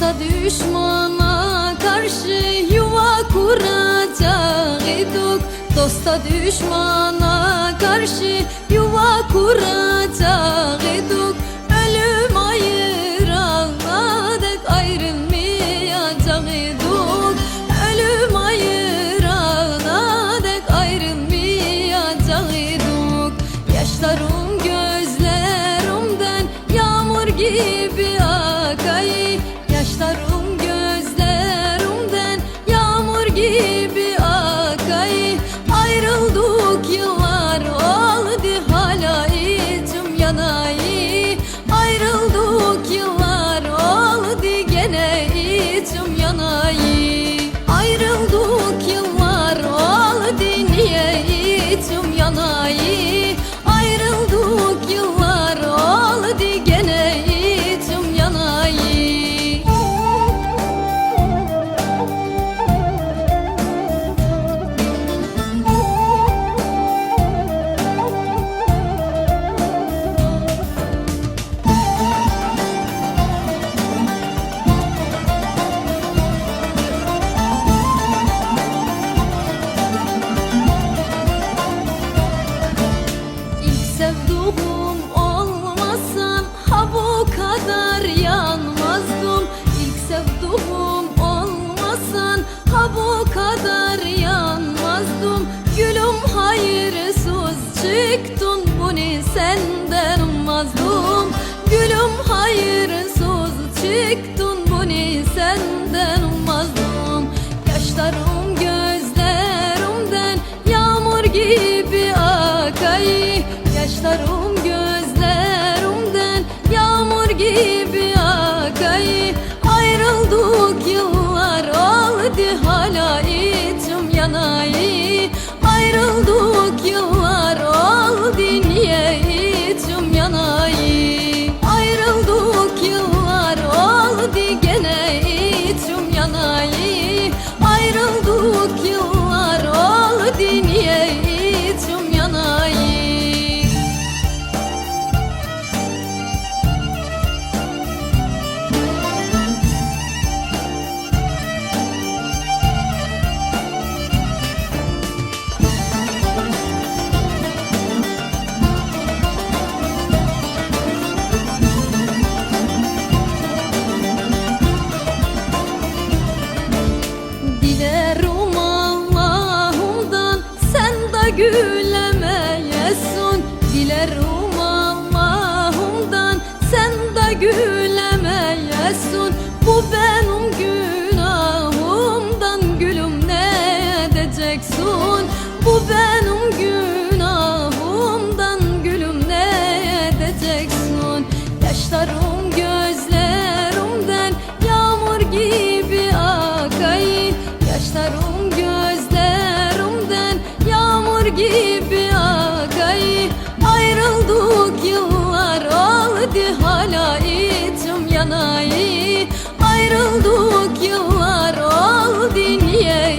düşmana karşı yuva kuracaktık Dosta düşmana karşı yuva kuracaktık senden ummazdım Gülüm hayırsız çıktın bunu senden ummazdım Yaşlarım gözlerimden yağmur gibi akay. Yaşlarım gözlerimden yağmur gibi akay. Ayrıldık yıllar oldu hala içim yanay. Ayrıldık gülemeyesin Dilerim Allah'ımdan sen de gülemeyesin Bu benim günahımdan gülüm ne edeceksin? Bu benim Ayrıldık yıllar oldu niye